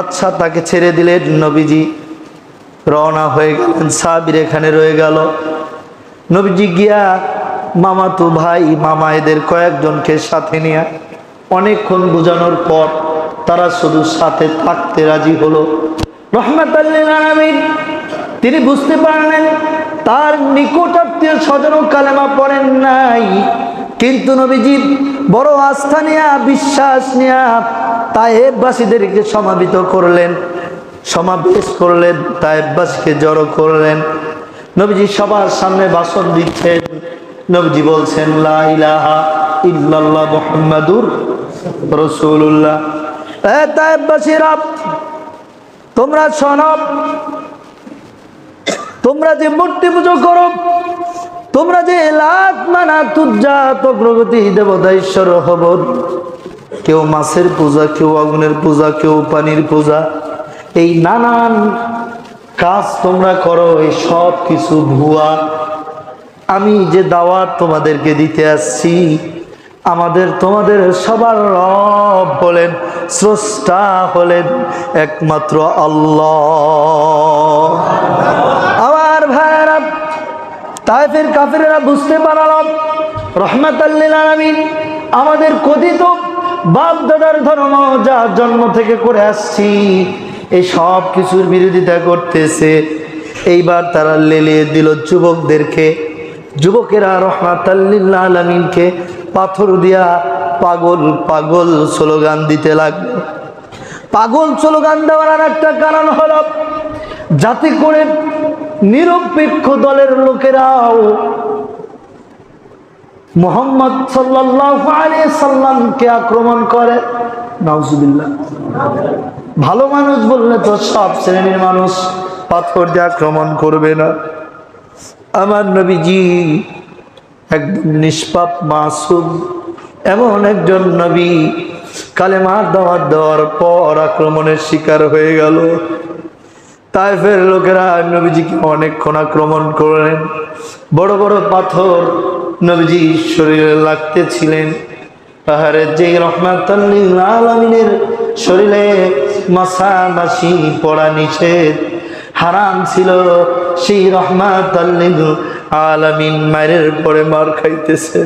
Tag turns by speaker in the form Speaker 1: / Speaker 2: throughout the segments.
Speaker 1: আচ্ছা তাকে ছেড়ে দিলেন নবীজি রওনা হয়ে গেলেন, সাবির এখানে রয়ে গেল। নবীজি গিয়া মামা তো ভাই, মামা এদের কয়েকজনকে সাথে নিয়ে অনেকক্ষণ বোঝানোর পর তারা শুধু সাথে থাকতে রাজি হলো। রহমত তিনি বুঝতে পারলেন, তার নিকট আত্মীয় স্বজন কালেমা পড়েন নাই। কিন্তু নবীজি বড় আস্থা নিয়া, বিশ্বাস নিয়া তায়েববাসীদেরকে সমাবেত করলেন, সমাবেশ করলেন, তায়েববাসীকে জড়ো করলেন। নবীজি সবার সামনে ভাষণ দিচ্ছেন। নবীজি বলছেন তোমরা শোনব তোমরা যে মূর্তি পুজো করো তোমরা যে লাত মানা তুজ্জা অগ্রগতি দেবতা ঈশ্বর হব। কেউ মাছের পূজা, কেউ আগুনের পূজা, কেউ পানির পূজা। এই নানান কাজ তোমরা করো, এই সব কিছু ভুয়া। আমি যে দাওয়াত তোমাদেরকে দিতে আসছি, আমাদের তোমাদের সবার রব হলেন স্রষ্টা হলেন একমাত্র আল্লাহ। তাইফের কাফেরেরা বুঝতে পারলাম রহমত আলমিন আমাদের কথিত বাপ দাদার ধর্ম যা জন্ম থেকে করে আসছি, এই সব কিছুর বিরোধিতা করতেছে। এইবার তারা লেলিয়ে দিল যুবকদেরকে, যুবকেরা রহমাত আলমিনকে পাথর দিয়া পাগল পাগল স্লোগান দিতে লাগল। পাগল স্লোগান দেওয়ার আর একটা কারণ হলো, যাতে করে নিরপেক্ষ দলের লোকেরাও মোহাম্মদ সাল্লামকে আক্রমণ করে। নাউজুবিল্লাহ। ভালো মানুষ বললে তো সব শ্রেণির মানুষ পাথর দিয়ে আক্রমণ করবে না। আমার নবীজি একদম নিষ্পাপ মাসুম, এমন একজন নবী কালেমার দাওয়াত দেওয়ার পর আক্রমণের শিকার হয়ে গেল। তাইফের লোকেরা নবীজিকে অনেকক্ষণ আক্রমণ করলেন। বড় বড় পাথর নবীজি শরীরে লাগতেছিলেন। পাহাড়ের যে রহমাতাল্লিনের শরীরে মাসামাসি পড়া নিষেধ, হারাম ছিল। সেই রহমাত আলামিন মায়ের পরে মার খাইতেছে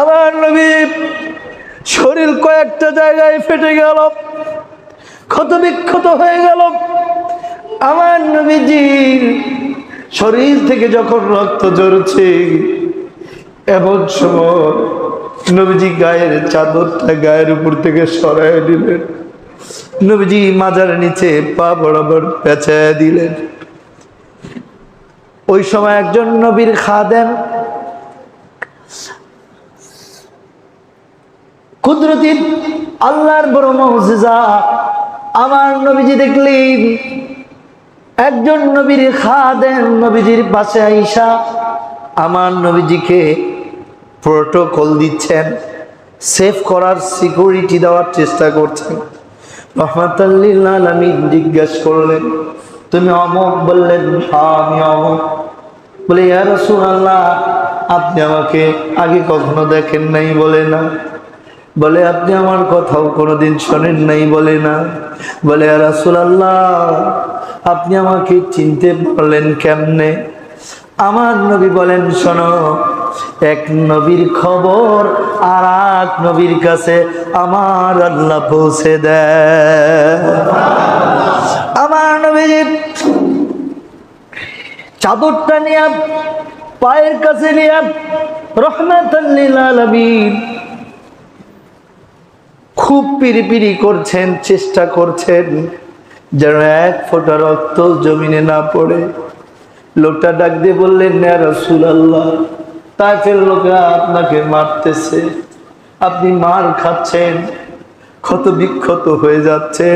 Speaker 1: আমার নবী শরীর কয়েকটা জায়গায় ফেটে গেল। ক্ষত বিক্ষত হয়ে গেল। আমার নবীজির শরীর থেকে যখন রক্ত জড়ছে এমন সময় নবীজি গায়ের চাদরটা গায়ের উপর থেকে সরাই দিলেন। নবীজি মাজার নিচে পা বরাবর পেঁচায় দিলেন। ওই সময় একজন নবীর খাদেম কুদরতির আল্লাহর বড় মৌজিজা আমার নবীজি দেখলেন একজন নবীর খাদেম নবীজির পাশে আইসা আমার নবীজিকে প্রোটোকল দিচ্ছেন সেভ করার সিকিউরিটি দেওয়ার চেষ্টা করছেন। রহমতাল্লিল্লাহ আমি জিজ্ঞেস করলেন, তুমি অমক? বললেন, আমি অমক। বলে ইয়ার আল্লাহ আপনি আমাকে আগে কখনো দেখেন নাই? বলে, না। বলে, আপনি আমার কথাও কোনোদিন শোনেন নাই, বলে না। বলে রাসুল আল্লাহ আপনি আমাকে চিনতে পারলেন কেমনে? আমার নবী বলেন, শোনো, এক নবীর খবর আর এক নবীর কাছে আমার আল্লাহ পৌঁছে দেয় আমার নবীজি চাদরটা নিয়ে, পায়ের কাছে নিয়ে রহমত আলমিন খুব পিরিপিরি করছেন, চেষ্টা করছেন। যেন এক ফোঁটা রক্ত জমিনে না পড়ে। লোকটা ডাক দিয়ে বললেন রসুল আল্লাহ তাই ফের লোকেরা আপনাকে মারতেছে। আপনি মার খাচ্ছেন, ক্ষত বিক্ষত হয়ে যাচ্ছে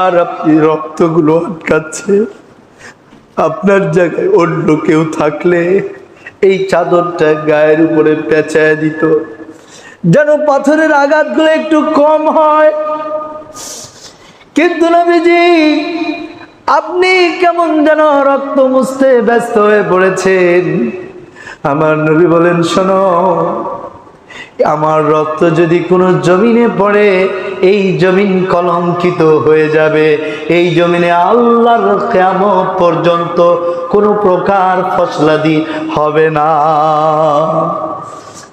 Speaker 1: আর আপনি রক্তগুলো আটকাচ্ছে আপনার জায়গায় অন্য কেউ থাকলে এই চাদরটা গায়ের উপরে পেঁচায় দিত। যেন পাথরের আঘাতগুলো একটু কম হয়। কিন্তু নবীজি, আপনি কেমন যেন রক্ত মুছতে ব্যস্ত হয়ে পড়েছেন? আমার নবী বলেন, শোনো, আমার রক্ত যদি কোনো জমিনে পড়ে, এই জমিন কলঙ্কিত হয়ে যাবে। এই জমিনে আল্লাহর কেমন পর্যন্ত কোনো প্রকার ফসলাদি হবে না।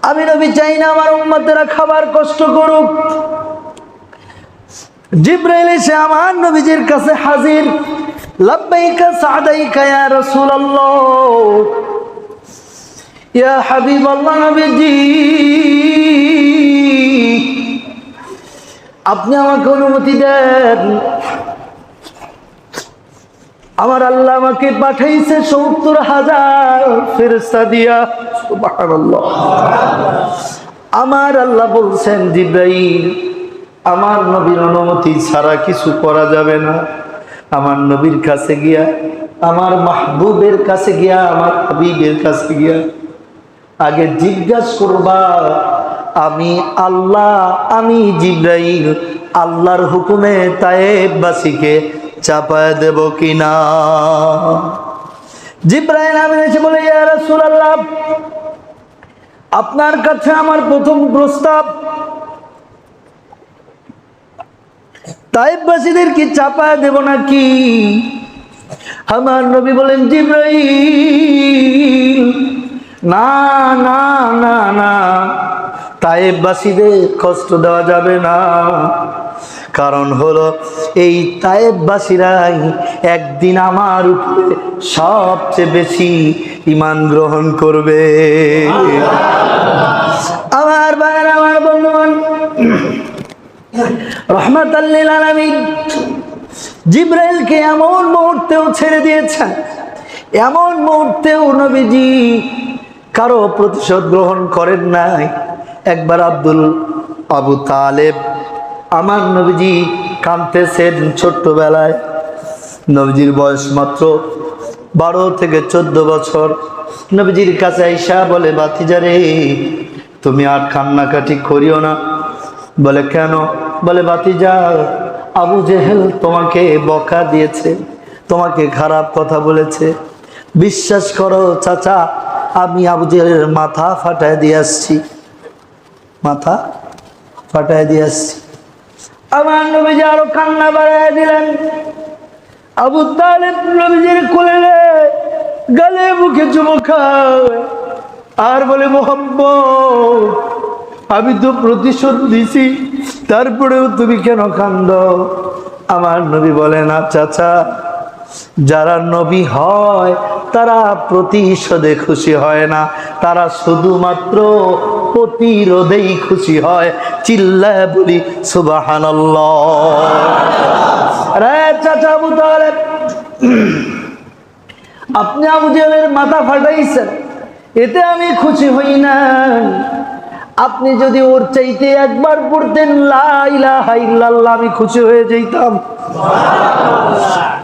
Speaker 1: আমি নবী চাই না আমার উম্মতেরা খাবার কষ্ট করুক। জিব্রাইল এসে আমার নবীজির কাছে হাজির। লাব্বাইকা, সাদাইকা ইয়া রাসূলুল্লাহ। ইয়া হাবিবাল্লাহ নবীজি। আপনি আমাকে অনুমতি দেন। আমার আল্লাহ আমাকে পাঠাইছে সত্তর হাজার ফেরস্তা দিয়া। আমার আল্লাহ বলছেন, জিব্রাইল, আমার নবীর অনুমতি ছাড়া কিছু করা যাবে না। আমার নবীর কাছে গিয়া, আমার মাহবুবের কাছে গিয়া, আমার হাবিবের কাছে গিয়া আগে জিজ্ঞাসা করবা, আমি আল্লাহ, আমি জিব্রাইল, আল্লাহর হুকুমে তায়েববাসীকে চাপায় দেব কিনা? জিব্রাইল আমি এসে বলে, ইয়া রাসূলুল্লাহ, আপনার কাছে আমার প্রথম প্রস্তাব। তাইবাসীদের কি চাপায় দেব নাকি? আমার নবী বলেন, জিব্রাইল, না না না না তাইবাসীদের কষ্ট দেওয়া যাবে না। কারণ হলো, এই তায়েববাসীরাই একদিন আমার উপরে সবচেয়ে বেশি ইমান গ্রহণ করবে। আমার ভাইয়ের, আমার বন্ধুগণ রহমত আলমিন জিব্রাইলকে এমন মুহূর্তেও ছেড়ে দিয়েছেন, এমন মুহূর্তেও নবীজি কারও প্রতিশোধ গ্রহণ করেন নাই। একবার আব্দুল, আবু তালেব আমার নবীজি কাঁদতেছেন ছোট্টবেলায়। নবীজির বয়স মাত্র বারো থেকে চোদ্দ বছর। নবীজির কাছে আইসা বলে বাতিজারে তুমি আর কান্নাকাটি করিও না। বলে, কেন? বলে বাতিজা আবু জেহেল তোমাকে বকা দিয়েছে, তোমাকে খারাপ কথা বলেছে। বিশ্বাস করো চাচা, আমি আবু জেহেলের মাথা ফাটায় দিয়ে আসছি। মাথা ফাটায় দিয়ে আসছি। আমার নবীজি আরও কান্না বাড়ায় দিলেন। আবু তালেব নবীজির রে, গালে মুখে চুমো খায়। আর বলে মোহাম্মদ আমি তো প্রতিশোধ দিছি তারপরেও তুমি কেন কান্দ? আমার নবী বলেন আচ্ছা আচ্ছা যারা নবী হয় তারা প্রতিশোধে খুশি হয় না। তারা শুধুমাত্র প্রতিরোধেই খুশি হয়। চিল্লায় বলি সুবাহান আপনি আবু জেলের মাথা ফাটাইছেন। এতে আমি খুশি হই না। আপনি যদি ওর চাইতে একবার পড়তেন, লা ইলাহা ইল্লাল্লাহ, আমি খুশি হয়ে যেতাম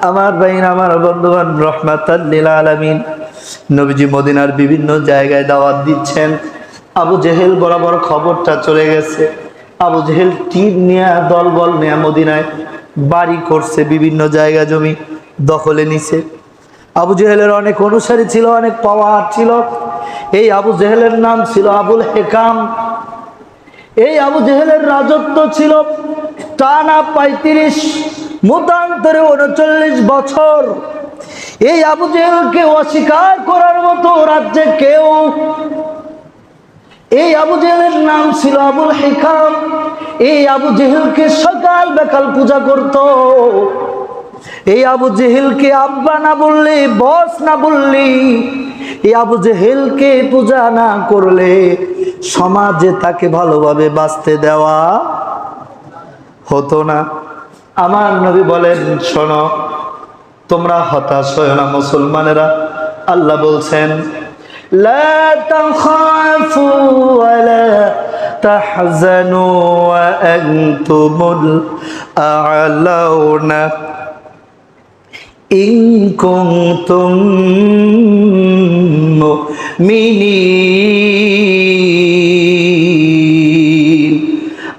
Speaker 1: আমার ভাইন আমার বন্ধুবান রহমাতাল্লিল আলামিন নবীজি মদিনার বিভিন্ন জায়গায় দাওয়াত দিচ্ছেন। আবু জেহেল বরাবর খবরটা চলে গেছে। আবু জেহেল টিম নিয়ে, দলবল নিয়ে মদিনায় বাড়ি করছে, বিভিন্ন জায়গা জমি দখলে নিছে। আবু জেহেলের অনেক অনুসারী ছিল, অনেক পাওয়ার ছিল। এই আবু জেহেলের নাম ছিল আবুল হেকাম। এই আবু জেহেলের রাজত্ব ছিল টানা পঁয়ত্রিশ মতান্তরে উনচল্লিশ বছর। এই আবু জেহেলকে অস্বীকার করার মতো রাজ্যে কেউ এই আবু জেহেলের নাম ছিল আবুল হেকাম। এই আবু জেহেলকে সকাল বেকাল পূজা করত। এই আবু জেহেলকে আব্বা না বললে, বস না বললি, এই আবু জেহেলকে পূজা না করলে সমাজে তাকে ভালোভাবে বাঁচতে দেওয়া হতো না। আমার নবী বলেন শোন তোমরা হতাশ হয় না মুসলমানেরা। আল্লাহ বলছেন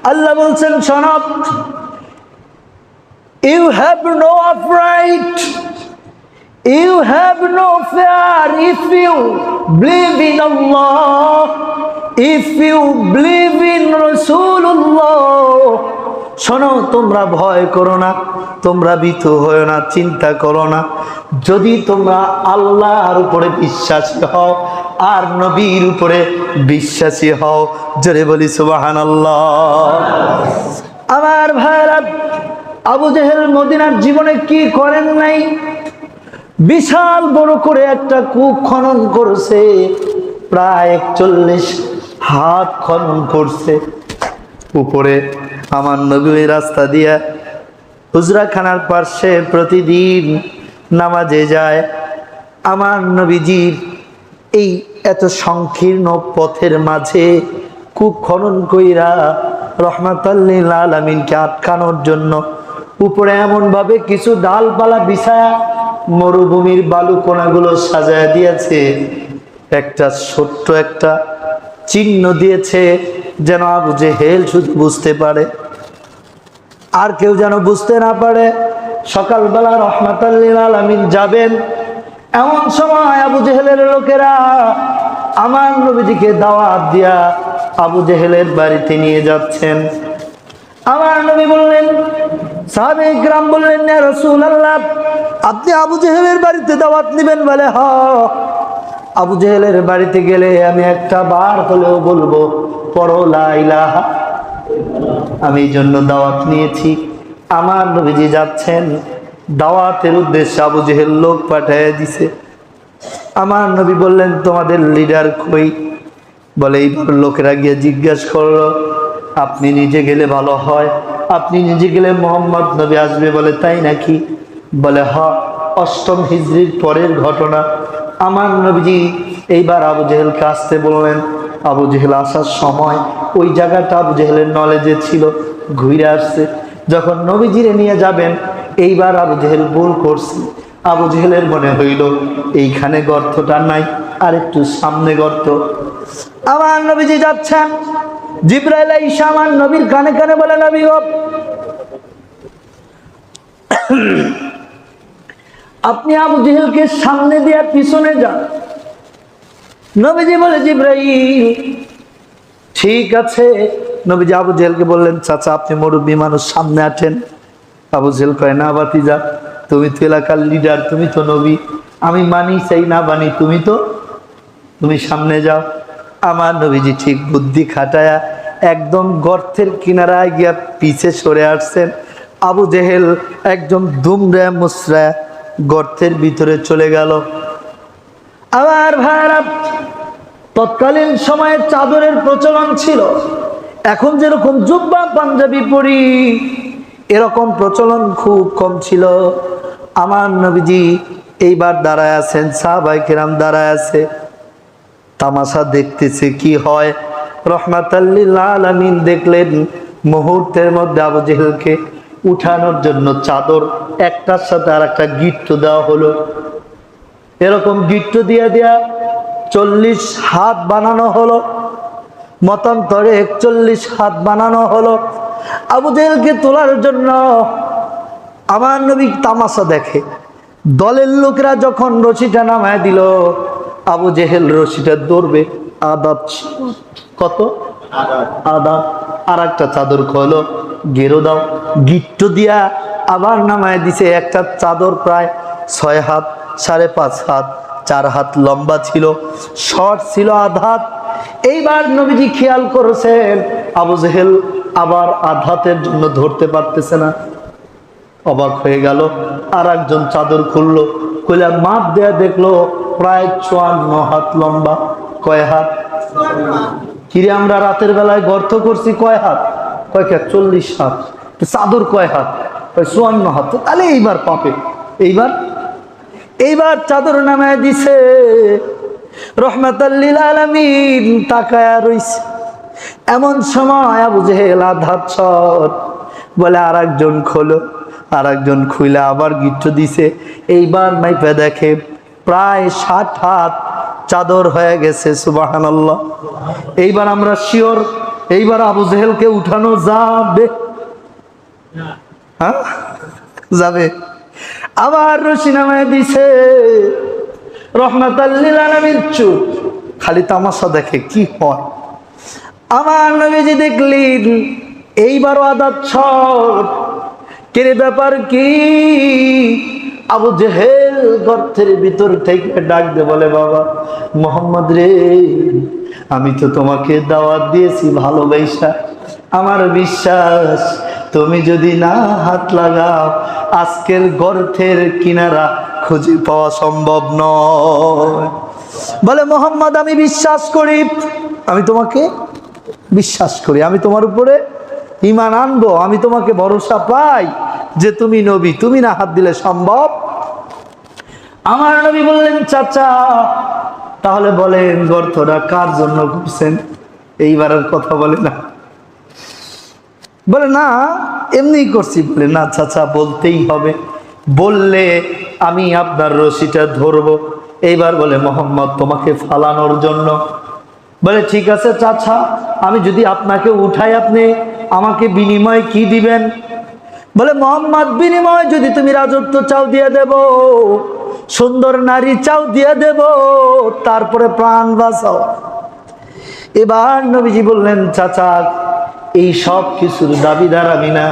Speaker 1: আল্লাহ বলছেন সনব you have no afraid You have no fear. If you believe in Allah, if you believe in Rasulullah শোনো তোমরা ভয় করো না তোমরা ভীত হও না চিন্তা করো না। যদি তোমরা আল্লাহর উপরে বিশ্বাসী হও আর নবীর উপরে বিশ্বাসী হও জোরে বলি সুবাহান আমার ভাইরা আবু জেহেল মদিনার জীবনে কি করেন নাই? বিশাল বড় করে একটা কূপ খনন করছে, প্রায় একচল্লিশ হাত খনন করছে। উপরে আমার নবী রাস্তা দিয়া হুজরাখানার পার্শ্বে প্রতিদিন নামাজে যায়। আমার নবীজির এই এত সংকীর্ণ পথের মাঝে কূপ খনন কইরা রহমাতাল্লিল আলমিনকে আটকানোর জন্য উপরে এমনভাবে কিছু ডালপালা বিছায়া মরুভূমির বালু কোনাগুলো সাজায় দিয়েছে। একটা ছোট্ট একটা চিহ্ন দিয়েছে যেন আবু হেল শুধু বুঝতে পারে। আর কেউ যেন বুঝতে না পারে, সকালবেলা রহমাতাল্লিল আলমিন যাবেন। এমন সময় আবু জেহেলের লোকেরা আমার নবীজিকে দাওয়াত দিয়া আবু জেহেলের বাড়িতে নিয়ে যাচ্ছেন। আমার নবী বললেন, সাহাবে গ্রাম বললেন না রসুল আল্লাহ আপনি আবু জেহেলের বাড়িতে দাওয়াত নেবেন বলে, হ। আবু জেহেলের বাড়িতে গেলে আমি একটা বার হলেও বলব, পড়ো লা ইলাহা আমি এই জন্য দাওয়াত নিয়েছি। আমার নবীজি যাচ্ছেন, দাওয়াতের উদ্দেশ্যে আবু জেহেল লোক পাঠিয়ে দিছে। আমার নবী বললেন, তোমাদের লিডার কই? বলে, এইবার লোকেরা গিয়ে জিজ্ঞাসা করল আপনি নিজে গেলে ভালো হয়। আপনি নিজে গেলে মোহাম্মদ নবী আসবে বলে তাই নাকি? বলে, হ, অষ্টম হিজড়ির পরের ঘটনা। আমার নবীজি এইবার আবু জেহেলকে আসতে বললেন। আবু জেহেল আসার সময় ওই জায়গাটা আবু জেহেলের নলেজে ছিল, ঘুরে আসছে। যখন নবীজিরে নিয়ে যাবেন, এইবার আবু জেহেল ভুল করছে। আবু জেহেলের মনে হইল, এইখানে গর্তটা নাই আর একটু সামনে গর্ত। আমার নবীজি যাচ্ছেন। জিব্রাইল ঈশা নবীর কানে কানে বলে, নবী গো, আপনি আবু জেহেলকে সামনে দিয়ে পিছনে যান। নবীজি বলে, জিব্রাইল, ঠিক আছে। নবীজি আবু জেহেলকে বললেন, চাচা, আপনি মুরব্বী মানুষ, সামনে আছেন আবু জেহেল কয়, না বাতি যা তুমি তো এলাকার লিডার তুমি তো নবী। আমি মানি চাই, না মানি, তুমি তো, তুমি সামনে যাও। আমার নবীজি ঠিক বুদ্ধি খাটায়া একদম গর্তের কিনারায় গিয়া পিছে সরে আসছেন। আবু জেহেল একদম দুমরা মুসরা গর্তের ভিতরে চলে গেল। আবার ভাইরা, তৎকালীন সময়ে চাদরের প্রচলন ছিল। এখন যেরকম জুব্বা পাঞ্জাবি পরি, এরকম প্রচলন খুব কম ছিল। আমার নবীজি এইবার দাঁড়ায় আছেন সাহাবাই কিরাম দাঁড়ায় আছে। তামাশা দেখতেছে, কি হয়? রহমাতাল্লিল দেখলেন, মুহূর্তের মধ্যে আবু জেহেলকে উঠানোর জন্য চাদর, একটার সাথে আর একটা গিট্টু দেওয়া হলো। এরকম গিট্টু দিয়া দিয়া চল্লিশ হাত বানানো হলো, মতান্তরে একচল্লিশ হাত বানানো হলো। আবু জেহেলকে তোলার জন্য আমার নবী তামাশা দেখে। দলের লোকেরা যখন রশিটা নামায় দিল আবু জেহেল রশিটা ধরবে আদাত কত? আদাত আর একটা চাদর খোলো, গেরো দাও। গিট্টু দিয়া আবার নামায় দিছে, একটা চাদর প্রায় ছয় হাত, সাড়ে পাঁচ হাত, চার হাত লম্বা ছিল, শর্ট ছিল আধাত এইবার নবীজি খেয়াল করেছেন, আবু জেহেল আবার আধাতের জন্য ধরতে পারতেছে না। অবাক হয়ে গেল আর একজন চাদর খুললো, খুলে মাপ দেয়া দেখল প্রায় চুয়ান্ন হাত লম্বা। কয় হাত? কিরে, আমরা রাতের বেলায় গর্ত করছি কয় হাত? কয় কে? চল্লিশ হাত। চাদর কয় হাত? কয় চুয়ান্ন হাত। তাহলে এইবার পাপে। এইবার? এইবার চাদর নামায় দিছে। রহমতাল্লিল তাকায়া রইছে। এমন সময় আবু জেহেল আধার বলে আর একজন খোলো আর একজন খুইলে আবার গিট্ট দিছে। এইবার মাইপে দেখে প্রায় ষাট হাত চাদর হয়ে গেছে সুবাহান এইবার আমরা শিওর, এইবার আবু জেহেলকে উঠানো যাবে। হ্যাঁ? যাবে। আবার রশি নামায় দিছে। খালি তামাশা দেখে কি হয়? আমার নবীজি দেখলেন, এইবারও আদাত ছট কেরে ব্যাপার কি? আবু জেহেল গর্তের ভিতর থেকে ডাক দে, বলে, বাবা, মোহাম্মদ রে, আমি তো তোমাকে দাওয়াত দিয়েছি ভালোবাসা। আমার বিশ্বাস, তুমি যদি না হাত লাগাও, আজকের গর্তের কিনারা খুঁজে পাওয়া সম্ভব নয়। বলে, মোহাম্মদ, আমি বিশ্বাস করি, আমি তোমাকে বিশ্বাস করি, আমি তোমার উপরে ইমান আনব, আমি তোমাকে ভরসা পাই যে তুমি নবী, তুমি না হাত দিলে সম্ভব আমার নবী বললেন, চাচা, তাহলে বলেন গর্তটা কার জন্য করছেন এইবারের কথা বলে না। বলে, না এমনি করছি। বলে, না চাচা, বলতেই হবে। বললে আমি আপনার রশিটা ধরবো। এইবার বলে, মোহাম্মদ, তোমাকে ফালানোর জন্য। বলে, ঠিক আছে চাচা, আমি যদি আপনাকে উঠাই, আপনি আমাকে বিনিময় কি দিবেন? বলে, মোহাম্মদ, বিনিময় যদি তুমি রাজত্ব চাও, দিয়ে দেব। সুন্দর নারী চাও দিয়ে দেব, তারপরে প্রাণ বাঁচাও। এবার নবীজি বললেন, চাচা, এই সব কিছুর দাবিদার আমি না।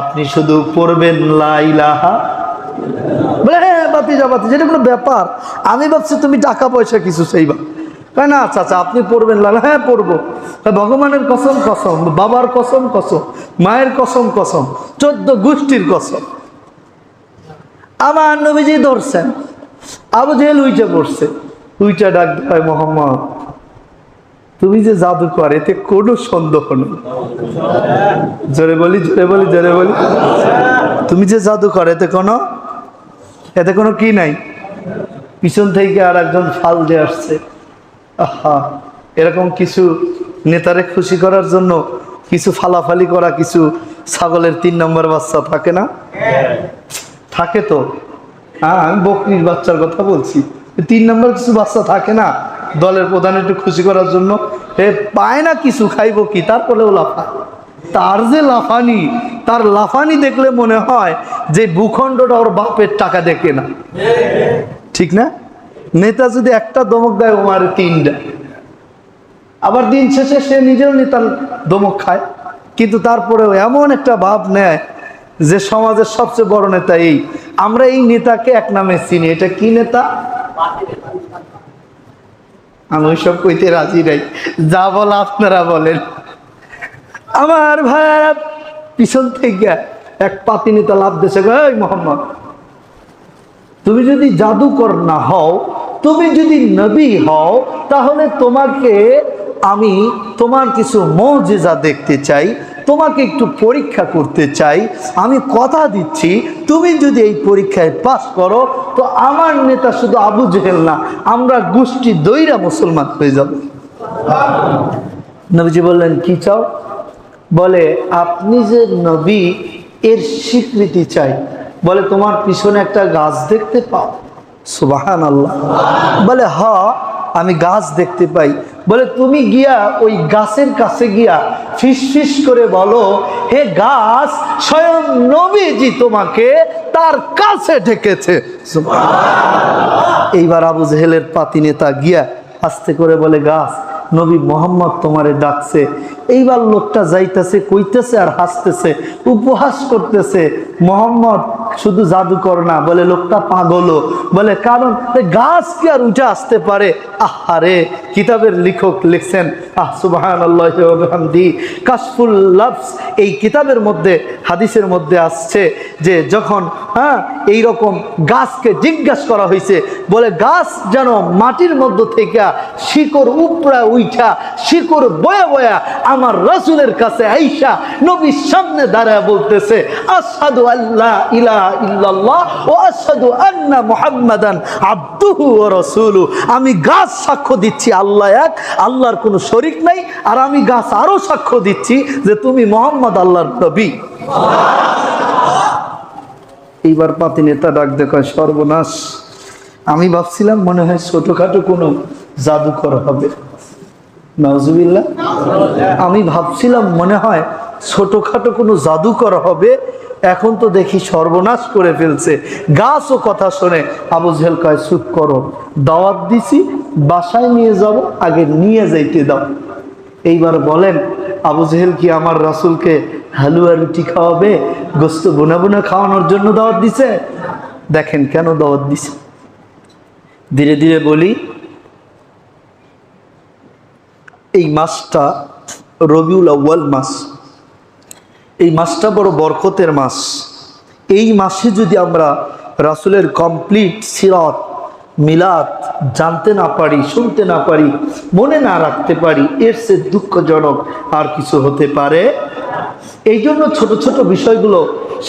Speaker 1: আপনি শুধু পড়বেন লাইলাহা বলে হ্যাঁ কোনো ব্যাপার। আমি ভাবছি তুমি টাকা পয়সা কিছু চাইবা। না, চাচা, আপনি পড়বেন হ্যাঁ পড়ব। ভগবানের কসম কসম, বাবার কসম কসম, মায়ের কসম কসম, চোদ্দ গোষ্ঠীর কসম। আমার নবীজি ধরছেন। আবু জেহেল উইটা পড়ছে। উইটা ডাক হয়, মোহাম্মদ, তুমি যে জাদুকর, এতে কোনো সন্দেহ নেই। জোরে বলি জোরে বলি জোরে বলি। তুমি যে জাদুকর, এতে কোনো এতে কোনো কি নাই? পিছন থেকে আর একজন ফাল দিয়ে আসছে। আহা, এরকম কিছু নেতারে খুশি করার জন্য কিছু ফালাফালি করা কিছু ছাগলের তিন নম্বর বাচ্চা থাকে না? থাকে তো? হ্যাঁ আমি বকরির বাচ্চার কথা বলছি। তিন নম্বর কিছু বাচ্চা থাকে না দলের প্রধান একটু খুশি করার জন্য? এ পায় না কিছু, খাইবো কি? তারপরেও লাফায়। তার যে লাফানি, তার লাফানি দেখলে মনে হয় যে ভূখণ্ডটা ওর বাপের টাকা দেখে না ঠিক না? নেতা যদি একটা দমক দেয় ও মারে তিনটা। আবার দিন শেষে সে নিজেও নেতার দমক খায়। কিন্তু তারপরেও এমন একটা ভাব নেয় যে সমাজের সবচেয়ে বড় নেতা এই। আমরা এই নেতাকে এক নামে চিনি। এটা কি নেতা? আমি ওইসব কইতে রাজি নাই। যা বলা আপনারা বলেন। আমার ভাইয়ারা পিছন থেকে এক পাতি নেতা লাভ দেশে এই মোহাম্মদ, তুমি যদি জাদুকর না হও, তুমি যদি নবী হও, তাহলে তোমাকে আমি তোমার কিছু মৌজেজা দেখতে চাই, তোমাকে একটু পরীক্ষা করতে চাই। আমি কথা দিচ্ছি, তুমি যদি এই পরীক্ষায় পাস করো, তো আমার নেতা শুধু আবু জেহেল না, আমরা গোষ্ঠী দৈরা মুসলমান হয়ে যাব। নবীজি বললেন, কি চাও? বলে, আপনি যে নবী, এর স্বীকৃতি চাই। বলে, তোমার পিছনে একটা গাছ দেখতে পাও। সুবাহান আল্লাহ বলে হ আমি গাছ দেখতে পাই। বলে, তুমি গিয়া ওই গাছের কাছে গিয়া ফিস করে বলো, হে গাছ, স্বয়ং নবীজি তোমাকে তার কাছে ঢেকেছে এইবার আবু জেহেলের পাতি নেতা গিয়া আস্তে করে বলে, গাছ নবী মোহাম্মদ তোমারে ডাকছে। এইবার লোকটা যাইতেছে, কইতেছে আর হাসতেছে, উপহাস করতেছে, মোহাম্মদ, শুধু জাদুকর না। বলে, লোকটা পাগলও। বলে, কারণ গাছ কি আর উঠে আসতে পারে? আহারে, কিতাবের লেখক লিখছেন, আহ সুবাহান আল্লাহামদি কাশফুল লাভস এই কিতাবের মধ্যে, হাদিসের মধ্যে আসছে যে, যখন হ্যাঁ এইরকম গাছকে জিজ্ঞাসা করা হয়েছে বলে, গাছ যেন মাটির মধ্য থেকে শিকড় উপড়া উইঠা শিকড় বয়া বয়া আমার রসুলের কাছে আইসা নবীর সামনে দাঁড়ায় বলতেছে আসাদু আল্লাহ ইলাহা ইল্লাল্লাহ ও আসাদু আন্না মুহাম্মাদান আব্দুহু ও রসুলু আমি গাছ সাক্ষ্য দিচ্ছি, আল্লাহ এক, আল্লাহর কোনো শরিক নাই, আর আমি গাছ আরও সাক্ষ্য দিচ্ছি যে তুমি মোহাম্মদ আল্লাহর নবী। এইবার পাতি নেতা ডাক দেখা সর্বনাশ। আমি ভাবছিলাম মনে হয় ছোটখাটো কোনো জাদুকর হবে। নজুবিল্লা আমি ভাবছিলাম, মনে হয় ছোটখাটো কোনো জাদুকর হবে। এখন তো দেখি সর্বনাশ করে ফেলছে। গাছও কথা শোনে, আবু জেল কয়, চুপ করো, দাওয়াত দিছি, বাসায় নিয়ে যাব, আগে নিয়ে যাইতে দাও। এইবার বলেন, আবু জেহেল কি আমার রাসুলকে হালুয়া রুটি খাওয়াবে গোস্ত বোনা বোনা খাওয়ানোর জন্য দাওয়াত দিছে? দেখেন কেন দাওয়াত দিছে। ধীরে ধীরে বলি এই মাসটা রবিউল আউ্য়াল মাস। এই মাসটা বড় বরকতের মাস। এই মাসে যদি আমরা রাসুলের কমপ্লিট সিরত, মিলাদ জানতে না পারি, শুনতে না পারি, মনে না রাখতে পারি, এর সে দুঃখজনক আর কিছু হতে পারে এই জন্য ছোট ছোট বিষয়গুলো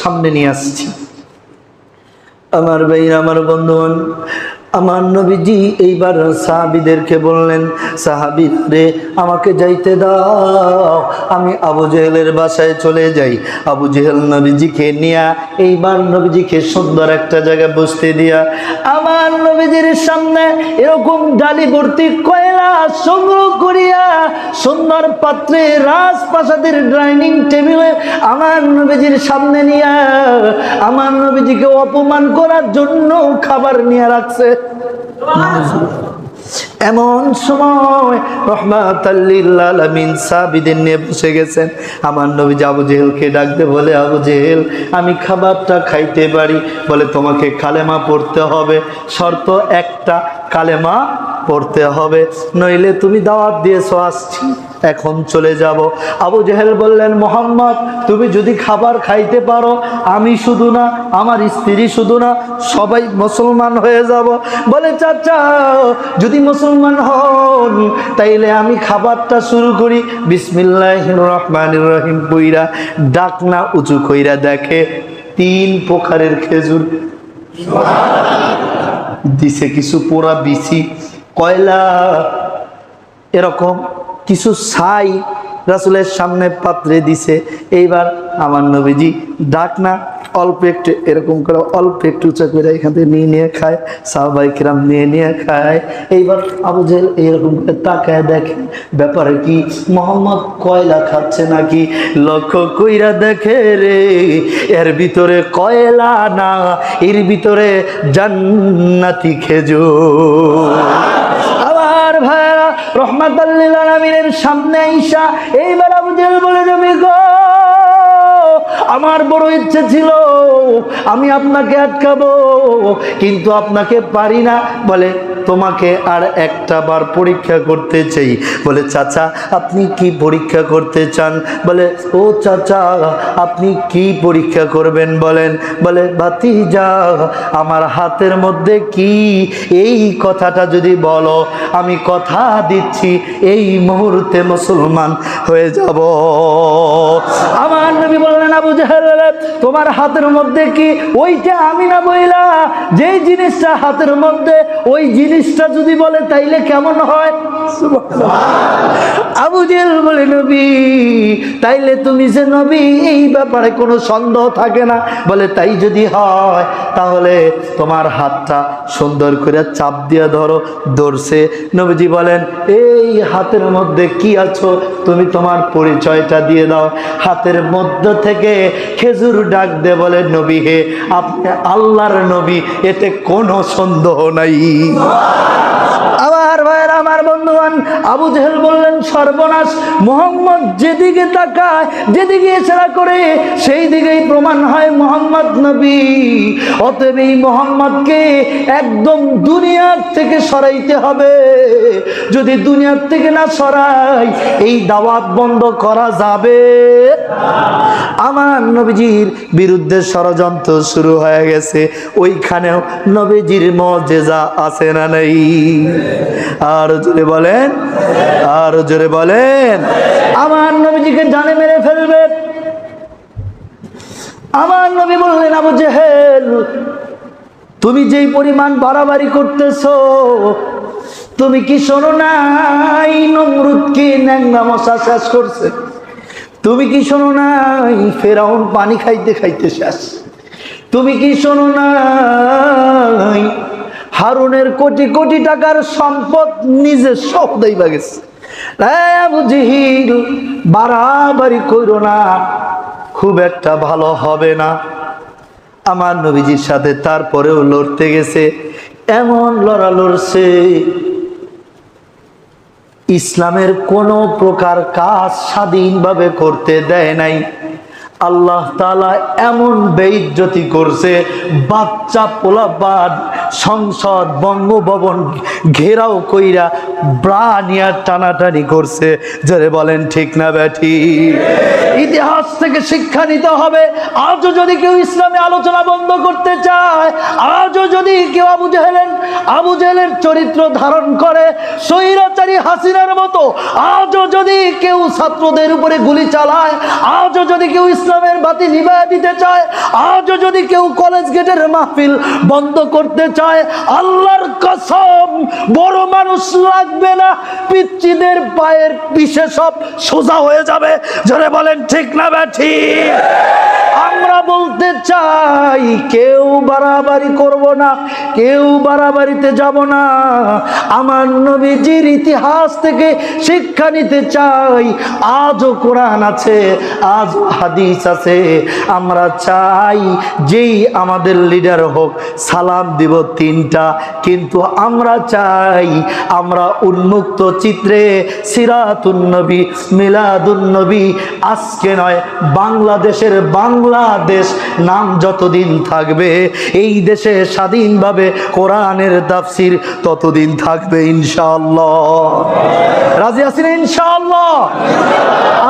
Speaker 1: সামনে নিয়ে আসছি। আমার ভাই আমার বন্ধুগণ আমার নবীজি এইবার সাহাবিদেরকে বললেন সাহাবি রে, আমাকে যাইতে দাও। আমি আবু জেহেলের বাসায় চলে যাই। আবু জেহেল নবীজিকে নিয়া, এইবার নবীজিকে সুন্দর একটা জায়গায় বসতে দিয়া আমার নবীজির সামনে এরকম ডালি ভর্তি কয়লা সংগ্রহ করিয়া সুন্দর পাত্রে রাজপ্রাসাদের ডাইনিং টেবিলে আমার নবীজির সামনে নিয়া আমার নবীজিকে অপমান করার জন্য খাবার নিয়ে রাখছে। এমন সময় রহমাতাল্লিল্লামিন সাবিদের নিয়ে বসে গেছেন। আমার নবী আবু জেহেলকে ডাকতে বলে, আবু জেহেল, আমি খাবারটা খাইতে পারি। বলে, তোমাকে কালেমা পড়তে হবে। শর্ত একটা কালেমা পড়তে হবে। নইলে তুমি দাওয়াত দিয়েছ, আসছি, এখন চলে যাব। আবু জেহেল বললেন, মোহাম্মদ, তুমি যদি খাবার খাইতে পারো, আমি শুধু না, আমার স্ত্রী শুধু না, সবাই মুসলমান হয়ে যাব। বলে, চাচা, যদি মুসলমান হন, তাইলে আমি খাবারটা শুরু করি। বিসমিল্লাহ রহমান রহিম বইরা ডাকনা উঁচু কইরা দেখে, তিন প্রকারের খেজুর। দিছে কিছু পোড়া বিচি, কয়লা, এরকম কিছু ছাই রাসুলের সামনে পাত্রে দিছে। এইবার আমার নবীজি ডাক না অল্প একটু এরকম করে অল্প একটু উঁচা করে এখান থেকে নিয়ে নিয়ে খায়, সাহবাই কিরাম নিয়ে নিয়ে খায়। এইবার আবু জেল এইরকম করে তাকায় দেখে, ব্যাপারে কি মোহাম্মদ কয়লা খাচ্ছে নাকি? লক্ষ্য কইরা দেখে রে, এর ভিতরে কয়লা না, এর ভিতরে জান্নাতি খেজুর। আমার ভাইরা রহমাত আলমিনের সামনে আইসা এইবার আবু জেল বলে যাবে গো আমার বড় ইচ্ছে ছিল, আমি আপনাকে আটকাবো, কিন্তু আপনাকে পারি না। বলে, তোমাকে আর একটা বার পরীক্ষা করতে চাই। বলে, চাচা, আপনি কি পরীক্ষা করতে চান? বলে, ও চাচা, আপনি কি পরীক্ষা করবেন বলেন? বলে বাতি যা আমার হাতের মধ্যে কি? এই কথাটা যদি বলো, আমি কথা দিচ্ছি, এই মুহূর্তে মুসলমান হয়ে যাব। আবু তোমার হাতের মধ্যে কি ওইটা আমি না বইলা? যেই জিনিসটা হাতের মধ্যে, ওই জিনিসটা যদি বলে তাইলে কেমন হয়? আবু জেল বলে, নবী, তাইলে তুমি যে নবী, এই ব্যাপারে কোনো সন্দেহ থাকে না? বলে, তাই যদি হয়, তাহলে তোমার হাতটা সুন্দর করে চাপ দিয়ে ধরো। ধরছে নবীজি বলেন, এই হাতের মধ্যে কি আছো? তুমি তোমার পরিচয়টা দিয়ে দাও। হাতের মধ্য থেকে খেজুর ডাক দে বলে, নবী হে, আপনি আল্লাহর নবী, এতে কোনো সন্দেহ নাই। আমার বন্ধুবান আবু জেহেল বললেন, সর্বনাশ, মোহাম্মদ যেদিকে তাকায়, যেদিকে এছাড়া করে সেই দিকেই প্রমাণ হয় মোহাম্মদ নবী। অতএব এই মোহাম্মদকে একদম দুনিয়ার থেকে সরাইতে হবে। যদি দুনিয়ার থেকে না সরাই, এই দাওয়াত বন্ধ করা যাবে? আমার নবীজির বিরুদ্ধে ষড়যন্ত্র শুরু হয়ে গেছে। ওইখানেও নবীজির মজেজা আছে না নেই? আর জোরে বলেন, আর জোরে বলেন। আমার নবীজিকে জানে মেরে ফেলবে। আমার নবী বললেন, আবু জেহেল, তুমি যেই পরিমাণ বাড়াবাড়ি করতেছো তুমি কি শোনো নাই? নমরুদকে ন্যাংরা মশা শেষ করছে। তুমি কি শোনো নাই? ফেরাউন পানি খাইতে খাইতে শেষ। তুমি কি শোনো নাই? হারুনের কোটি কোটি টাকার সম্পদ নিজে সব দেইবা গেছে। বুঝিল বাড়াবাড়ি করো না। খুব একটা ভালো হবে না। আমার নবীজির সাথে তারপরেও লড়তে গেছে। এমন লড়া লড়ছে ইসলামের কোনো প্রকার কাজ স্বাধীনভাবে করতে দেয় নাই। আল্লাহ তালা এমন বেইজ্জতি করছে, বাচ্চা পোলাপান, সংসদ, বঙ্গভবন ঘেরাও কইরা ব্রা নিয়ে টানাটানি করছে। যারে বলেন, ঠিক না ব্যাঠি? ইতিহাস থেকে শিক্ষা নিতে হবে। আজও যদি কেউ ইসলামে আলোচনা বন্ধ করতে চায়, আজও যদি কেউ আবু জেহেলেন আবু জেহেলের চরিত্র ধারণ করে, স্বৈরাচারী হাসিনার মতো, আজও যদি কেউ ছাত্রদের উপরে গুলি চালায়, আজও যদি কেউ ইসলামের বাতি নিভায় দিতে চায়, আজও যদি কেউ কলেজ গেটের মাহফিল বন্ধ করতে চায়, আল্লাহর কসম, বড় মানুষ লাগবে না, পিচ্চিদের পায়ের পিছে সব সোজা হয়ে যাবে। যারা বলেন, ঠিক না, ব্যাঠি? আমরা বলতে চাই, কেউ বাড়াবাড়ি করব না, কেউ বাড়াবাড়িতে যাব না। আমার নবীজির ইতিহাস থেকে শিক্ষা নিতে চাই, আজও কোরআন আছে, আজ হাদিস আছে। আমরা চাই যেই আমাদের লিডার হোক, সালাম দিব তিনটা, কিন্তু আমরা চাই আমরা উন্মুক্ত চিত্রে সিরাতুন্নবী মিলাদুন্নবী আজকে নয়, বাংলাদেশের বাংলাদেশ নাম যতদিন থাকবে, এই দেশে স্বাধীনভাবে কোরআনের তাফসির ততদিন থাকবে ইনশাআল্লাহ। রাজি আছেন ইনশাআল্লাহ?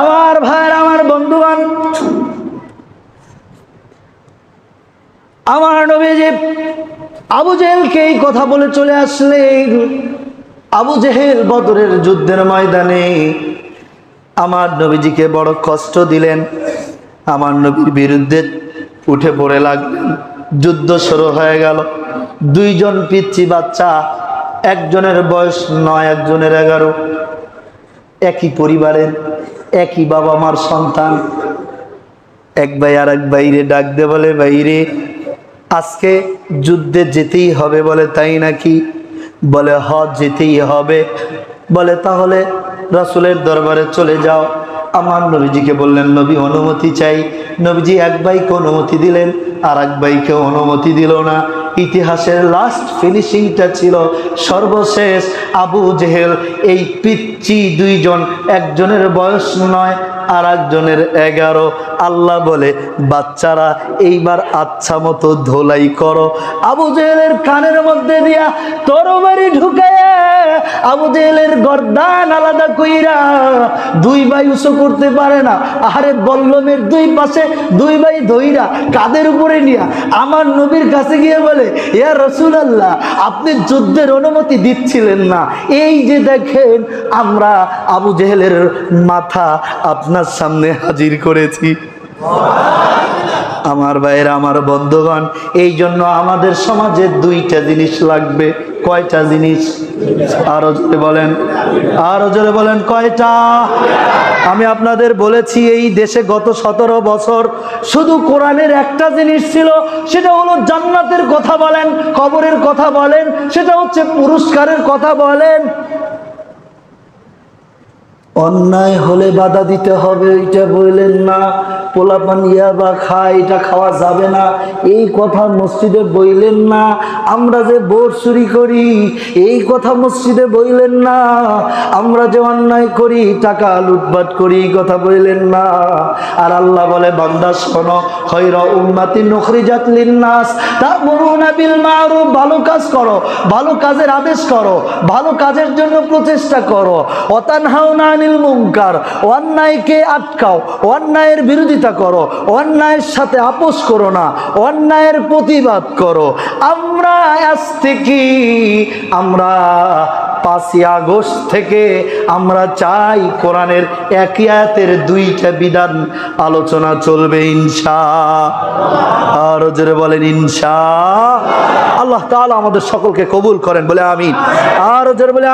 Speaker 1: আমার ভাইয়ের, আমার বন্ধুবান আমার নবীজি আবু জেহেলকে এই কথা বলে চলে আসলেন। আবু জেহেল বদরের যুদ্ধের ময়দানে আমার নবীজিকে বড় কষ্ট দিলেন। আমার নবীর বিরুদ্ধে উঠে পড়ে লাগলেন। যুদ্ধ শুরু হয়ে গেল। দুইজন পিচ্ছি বাচ্চা, একজনের বয়স নয়, একজনের এগারো। একই পরিবারের, একই বাবা মার সন্তান। এক ভাই আর এক বাইরে ডাক দে বলে বাইরে আজকে যুদ্ধে যেতেই হবে বলে, তাই নাকি? বলে হ যেতেই হবে। বলে, তাহলে রাসুলের দরবারে চলে যাও। আমার নবীজিকে বললেন, নবী, অনুমতি চাই। নবীজি এক বাইকে অনুমতি দিলেন আর এক বাইকে অনুমতি দিল না। ইতিহাসের লাস্ট ফিনিশিংটা ছিল সর্বশেষ। আবু জেহেল, এই পিচ্ছি দুইজন, একজনের বয়স নয় আর একজনের এগারো। আল্লাহ বলে, বাচ্চারা, এইবার আচ্ছা মতো ধোলাই করো। আবু জেহেলের কানের মধ্যে দিয়া তরবারি ঢুকায় আবু জেহেলের গর্দান আলাদা কইরা দুই ভাই উঁচু করতে পারে না। আরে বল্লমের দুই পাশে দুই ভাই ধইরা কাদের উপরে নিয়া? আমার নবীর কাছে গিয়ে বলে, ইয়া রসুল আল্লাহ আপনি যুদ্ধের অনুমতি দিচ্ছিলেন না। এই যে দেখেন, আমরা আবু জেহেলের মাথা আপনার সামনে হাজির করেছি। আমার ভাইয়েরা, আমার বন্ধুগণ, এই জন্য আমাদের সমাজে দুইটা জিনিস লাগবে। কয়টা জিনিস? আরও জোরে বলেন। আরও জোরে বলেন, কয়টা? আমি আপনাদের বলেছি, এই দেশে গত সতেরো বছর শুধু কোরআনের একটা জিনিস ছিল, সেটা হলো জান্নাতের কথা বলেন, কবরের কথা বলেন, সেটা হচ্ছে পুরস্কারের কথা বলেন। অন্যায় হলে বাধা দিতে হবে, এটা বললেন না। পোলাপান ইয়াবা খায় এটা খাওয়া যাবে না। এই কথা মসজিদে বইলেন না। আমরা যে বোর চুরি করি, এই কথা মসজিদে বইলেন না। আমরা যে অন্যায় করি, টাকা লুটপাট করি কথা বইলেন না। আর আল্লাহ বলে, বান্দা, শোনো, খৈর উম্মাতি নখরিজাত লিন্নাস। তা'মুরুনা বিল মারুফ ভালো কাজ করো, ভালো কাজের আদেশ করো, ভালো কাজের জন্য প্রচেষ্টা করো। অতানহাউনা আনিল মুনকার অন্যায়কে আটকাও, অন্যায়ের বিরোধিতা করো, অন্যায়ের সাথে আপোষ করো না, অন্যায়ের প্রতিবাদ করো। আমরা আজ থেকে, আমরা পাঁচই আগস্ট থেকে, আমরা চাই কোরআনের একই আয়াতের দুইটা বিধান। আলোচনা চলবে ইনশা, আর বলেন ইনশা। আল্লাহ তাআলা আমাদের সকলকে কবুল করেন, বলে আমিন। আর বলে